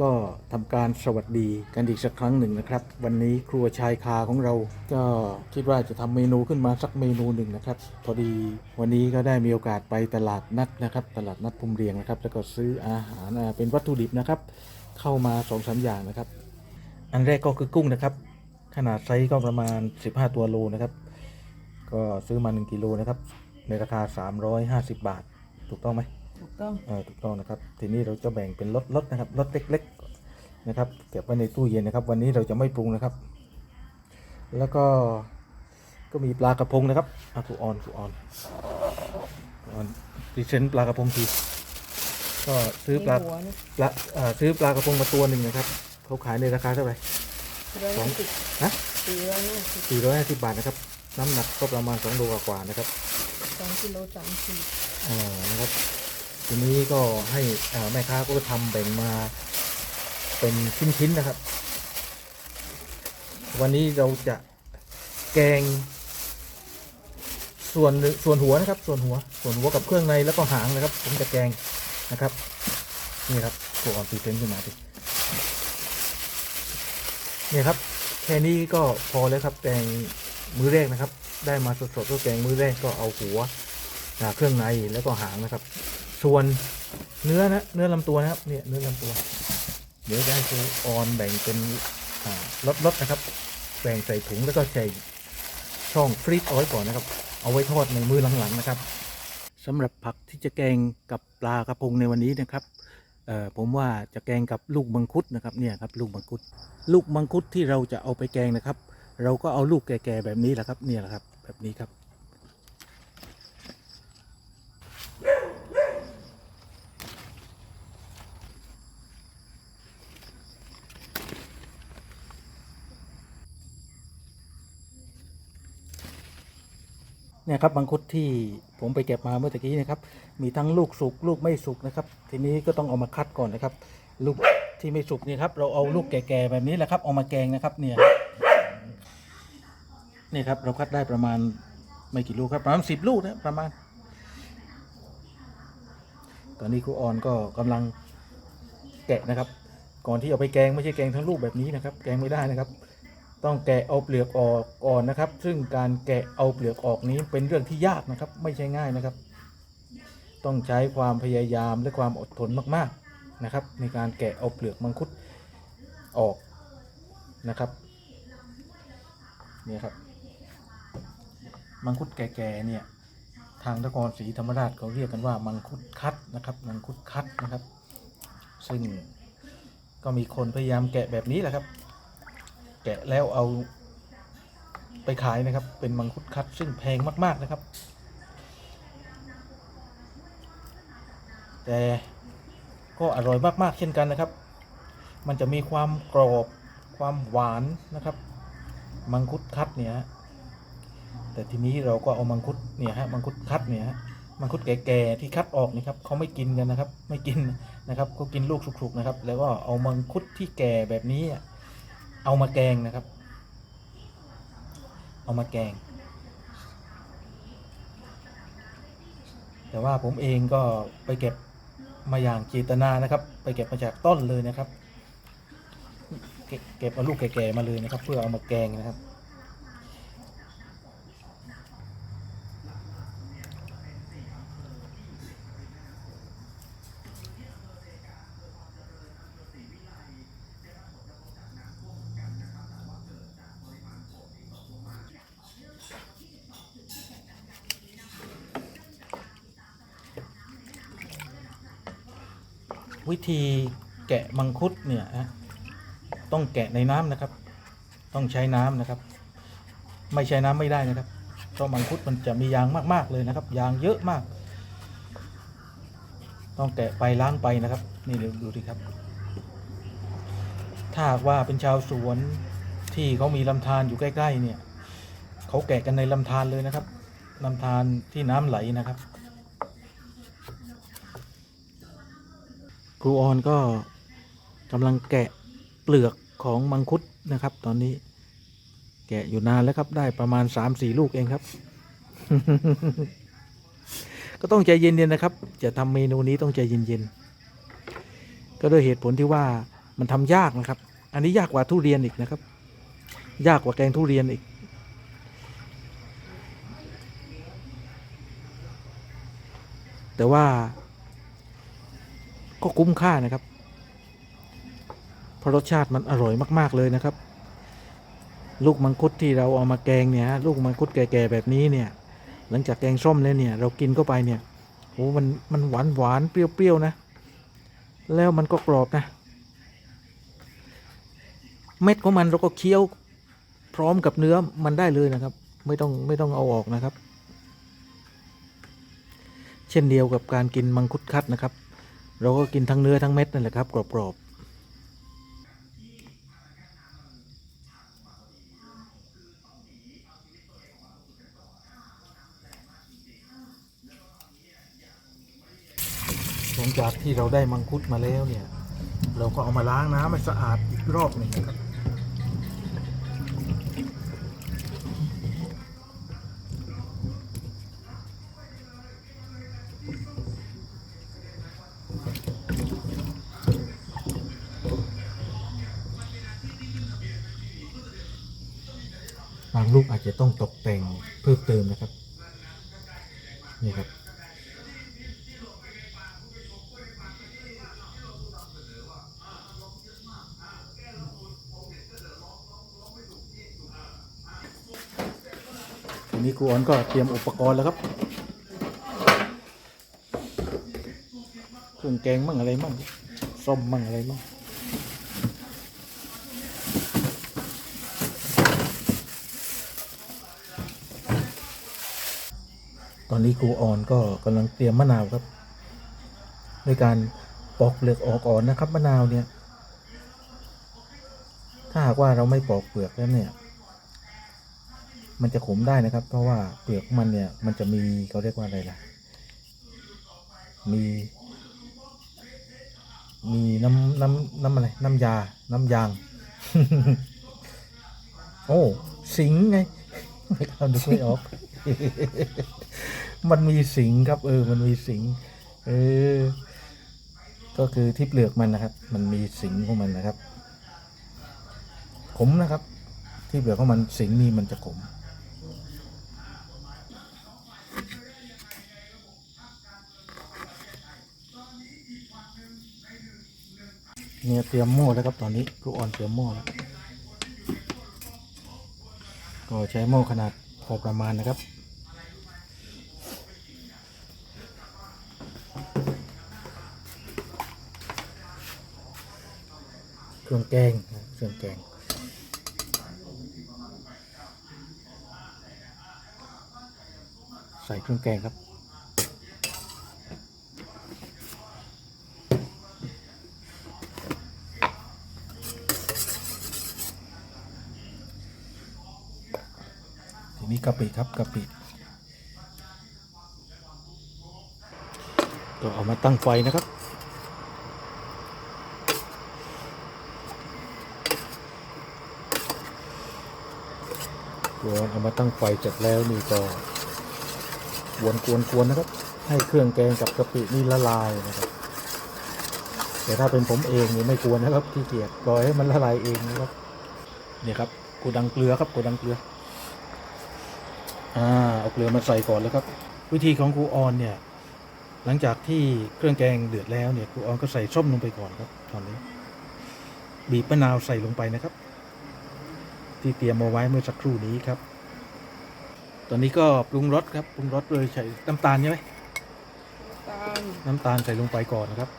ก็ทำการสวัสดีกันอีกสักครั้งหนึ่งนะครับ วันนี้ครัวชายคาของเราก็คิดว่าจะทำเมนูขึ้นมาสักเมนูหนึ่งนะครับ พอดีวันนี้ก็ได้มีโอกาสไปตลาดนัดนะครับ ตลาดนัดภูมิเรียงนะครับ แล้วก็ซื้ออาหารเป็นวัตถุดิบนะครับ เข้ามาสองสามอย่างนะครับ อันแรกก็คือกุ้งนะครับ ขนาดไซส์ก็ประมาณ 15 ตัวโลนะครับ ก็ซื้อมา 1กิโลนะครับในราคา 350 บาท ถูกต้องไหม ถูกต้องเออถูกต้องนะครับ ทีนี้เราจะแบ่งเป็นรถๆนะครับรถเล็กๆนะครับเก็บไว้ในตู้เย็นนะครับ วันนี้เราจะไม่ปรุงนะครับ แล้วก็ก็มีปลากระพงนะครับอะผูออนผูออนผูออนพรีเซนต์ปลากระพงทีก็ซื้อปลามีหัวนี่ปลาอ่าซื้อปลากระพงมาตัวหนึ่งนะครับเขาขายในราคาเท่าไหร่ ร้อยสองห้าสิบฮะสี่ร้อยห้าสิบ450 บาทนะครับ น้ำหนักก็ประมาณ2โลกว่าๆนะครับสองกิโลสามสิบอ่านะครับ ทีนี้ก็ให้แม่ค้าก็ทำแบ่งมาเป็นชิ้นๆนะครับ วันนี้เราจะแกง ส่วนส่วนหัวนะครับ ส่วนหัว ส่วนหัวกับเครื่องในแล้วก็หางนะครับ ผมจะแกงนะครับนี่ครับตัวอ่อนตีเซนขึ้นมาดิเนี่ยครับแค่นี้ก็พอแล้วครับแกงมื้อแรกนะครับ ได้มาสดๆก็แกงมื้อแรกก็เอาหัวเครื่องในแล้วก็หางนะครับ ส่วนเนื้อนะเนื้อลำตัวนะครับเนี่ยเนื้อลำตัว เดี๋ยวจะให้ครูออนแบ่งเป็นอ่ารถๆนะครับ แบ่งใส่ถุงแล้วก็ใส่ช่องฟรีซเอาไว้ก่อนนะครับ เอาไว้ทอดในมือหลังๆนะครับสำหรับผักที่จะแกงกับปลากระพงในวันนี้นะครับผมว่าจะแกงกับลูกมังคุดนะครับเนี่ยครับลูกมังคุด ลูกมังคุดที่เราจะเอาไปแกงนะครับ เราก็เอาลูกแก่ๆแบบนี้แหละครับเนี่ยแหละครับแบบนี้ครับ เนี่ยครับมังคุดที่ผมไปเก็บมาเมื่อตะกี้นะครับมีทั้งลูกสุกลูกไม่สุกนะครับ ทีนี้ก็ต้องเอามาคัดก่อนนะครับ ลูกที่ไม่สุกนี่ครับ เราเอาลูกแก่ๆแบบนี้แหละครับเอามาแกงนะครับ เนี่ยนี่ครับเราคัดได้ประมาณไม่กี่ลูกครับประมาณสิบลูกนะประมาณ ตอนนี้ครูออนก็กำลังแกะนะครับ ก่อนที่เอาไปแกงไม่ใช่แกงทั้งลูกแบบนี้นะครับ แกงไม่ได้นะครับ ต้องแกะเอาเปลือกออกก่อนนะครับ ซึ่งการแกะเอาเปลือกออกนี้เป็นเรื่องที่ยากนะครับ ไม่ใช่ง่ายนะครับ ต้องใช้ความพยายามและความอดทนมากๆนะครับ ในการแกะเอาเปลือกมังคุดออกนะครับนี่ครับมังคุดแก่ๆเนี่ยทางนครศรีธรรมราชเขาเรียกกันว่ามังคุดคัดนะครับมังคุดคัดนะครับ ซึ่งก็มีคนพยายามแกะแบบนี้แหละครับ แกะแล้วเอาไปขายนะครับ เป็นมังคุดคัดซึ่งแพงมาก ๆนะครับ แต่ก็อร่อยมากๆเช่นกันนะครับ มันจะมีความกรอบความหวานนะครับ มังคุดคัดเนี่ยฮะแต่ทีนี้เราก็เอามังคุดเนี่ยฮะมังคุดคัดเนี่ยฮะมังคุดแก่ๆที่คัดออกนี่ครับเขาไม่กินกันนะครับ ไม่กินนะครับเขากินลูกสุกๆนะครับ แล้วก็เอามังคุดที่แก่แบบนี้ เอามาแกงนะครับ เอามาแกง แต่ว่าผมเองก็ไปเก็บมาอย่างเจตนานะครับ ไปเก็บมาจากต้นเลยนะครับ เก็บเก็บเอาลูกแก่ๆมาเลยนะครับ เพื่อเอามาแกงนะครับ วิธีแกะมังคุดเนี่ยฮะต้องแกะในน้ำนะครับ ต้องใช้น้ำนะครับ ไม่ใช้น้ำไม่ได้นะครับเพราะมังคุดมันจะมียางมาก ๆ เลยนะครับ ยางเยอะมาก ต้องแกะไปล้างไปนะครับ นี่เดี๋ยวดูดิครับ ถ้าว่าเป็นชาวสวนที่เขามีลำธารอยู่ใกล้ ๆ เนี่ยเขาแกะกันในลำธารเลยนะครับลำธารที่น้ำไหลนะครับ ครูออนก็กำลังแกะเปลือกของมังคุดนะครับ ตอนนี้ แกะอยู่นานแล้วครับ ได้ประมาณ3-4ลูกเองครับ ก็ต้องใจเย็นๆนะครับ จะทำเมนูนี้ต้องใจเย็นๆก็ด้วยเหตุผลที่ว่ามันทำยากนะครับ อันนี้ยากกว่าทุเรียนอีกนะครับ ยากกว่าแกงทุเรียนอีกแต่ว่า ก็คุ้มค่านะครับ เพราะรสชาติมันอร่อยมาก ๆ เลยนะครับ ลูกมังคุดที่เราเอามาแกงเนี่ยลูกมังคุดแก่ๆแบบนี้เนี่ย หลังจากแกงส้มแล้วเนี่ย เรากินเข้าไปเนี่ยโอ้มันมันหวานหวานเปรี้ยวๆนะ แล้วมันก็กรอบนะ เม็ดของมันเราก็เคี้ยวพร้อมกับเนื้อมันได้เลยนะครับ ไม่ต้องไม่ต้องเอาออกนะครับ เช่นเดียวกับการกินมังคุดคัดนะครับ เราก็กินทั้งเนื้อทั้งเม็ดนั่นแหละครับ กรอบๆหลังจากที่เราได้มังคุดมาแล้วเนี่ย เราก็เอามาล้างน้ำให้สะอาดอีกรอบหนึ่งครับางลูกอาจจะต้องตกแต่งเพิ่มเติมนะครับนี่ครับทีนี้ครูออนก็เตรียมอุปกรณ์แล้วครับ เครื่องแกงมั่งอะไรมั่งส้มมั่งอะไรมั่ง ตอนนี้ครูออนก็กำลังเตรียมมะนาวครับด้วยการปอกเปลือกออกก่อนนะครับมะนาวเนี่ย ถ้าหากว่าเราไม่ปอกเปลือกแล้วเนี่ย มันจะขมได้นะครับ เพราะว่าเปลือกมันเนี่ยมันจะมีเขาเรียกว่าอะไรล่ะ มี มีน้ำน้ำน้ำอะไร น้ำยา น้ำยาง โอ้ สิงไงไม่เข้าดูไม่ออก มันมีสิงครับ เออ มันมีสิง เออ ก็คือที่เปลือกมันนะครับ มันมีสิงของมันนะครับ ขมนะครับ ที่เปลือกของมันสิงนี่มันจะขมเนี่ยเตรียมหม้อแล้วครับตอนนี้ครูออนเตรียมหม้อแล้วก็ใช้หม้อขนาด อประมาณนะครับ เครื่องแกงเครื่องแกงใส่เครื่องแกงครับ ทีกะปิครับกะปิก็เอามาตั้งไฟนะครับ กวนเอามาตั้งไฟเสร็จแล้วนี่ก็วนกวนกวนนะครับ ให้เครื่องแกงกับกะปินี่ละลายนะครับ แต่ถ้าเป็นผมเองนี่ไม่กวนนะครับขี้เกียจปล่อยให้มันละลายเองนะครับ นี่ครับกูดังเกลือครับกูดังเกลือ อ่าเอาเกลือมาใส่ก่อนแล้วครับ วิธีของครูออนเนี่ย หลังจากที่เครื่องแกงเดือดแล้วเนี่ยครูออนก็ใส่ส้มลงไปก่อนครับตอนนี้ บีบมะนาวใส่ลงไปนะครับ ที่เตรียมเอาไว้เมื่อสักครู่นี้ครับ ตอนนี้ก็ปรุงรสครับปรุงรสโดยใส่น้ำตาลใช่ไหมตาลน้ำตาลใส่ลงไปก่อนนะครับ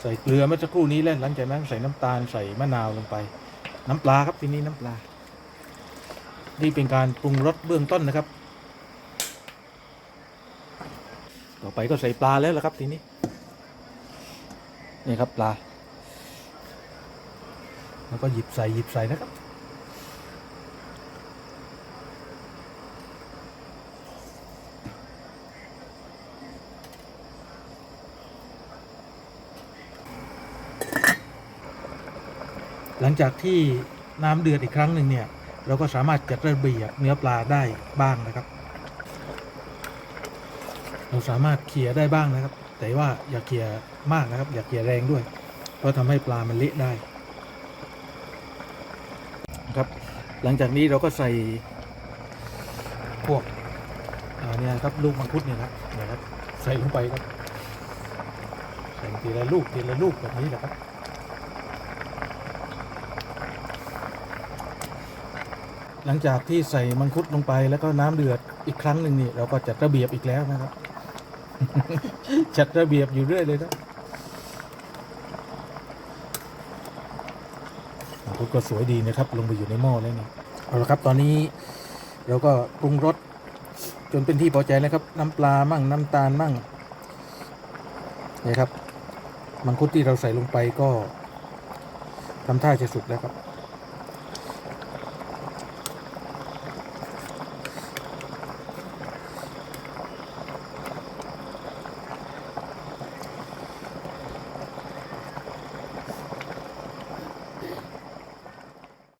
ใส่เกลือเมื่อสักครู่นี้แล้วหลังจากนั้นใส่น้ำตาลใส่มะนาวลงไป น้ำปลาครับทีนี้น้ำปลา นี่เป็นการปรุงรสเบื้องต้นนะครับ ต่อไปก็ใส่ปลาแล้วละครับทีนี้ นี่ครับปลา แล้วก็หยิบใส่หยิบใส่นะครับ หลังจากที่น้ำเดือดอีกครั้งหนึ่งเนี่ย เราก็สามารถจัดระเบียบเนื้อปลาได้บ้างนะครับ เราสามารถเขี่ยได้บ้างนะครับ แต่ว่าอย่าเขี่ยมากนะครับ อย่าเขี่ยแรงด้วย เพราะทำให้ปลามันเละได้ครับ หลังจากนี้เราก็ใส่พวกอ่าเนี่ยครับลูกมังคุดเนี่ยครับเนี่ยครับ ใส่ลงไปครับใส่ทีละลูกทีละลูกแบบนี้แหละครับ หลังจากที่ใส่มังคุดลงไปแล้วก็น้ำเดือดอีกครั้งหนึ่งนี่เราก็จัดระเบียบอีกแล้วนะครับ จัดระเบียบอยู่เรื่อยเลยครับมังคุดก็สวยดีนะครับ ลงไปอยู่ในหม้อแล้วนี่เอาละครับตอนนี้เราก็ปรุงรสจนเป็นที่พอใจแล้วครับ น้ำปลามั่งน้ำตาลมั่งนี่ครับมังคุดที่เราใส่ลงไปก็ทำท่าจะสุกแล้วครับ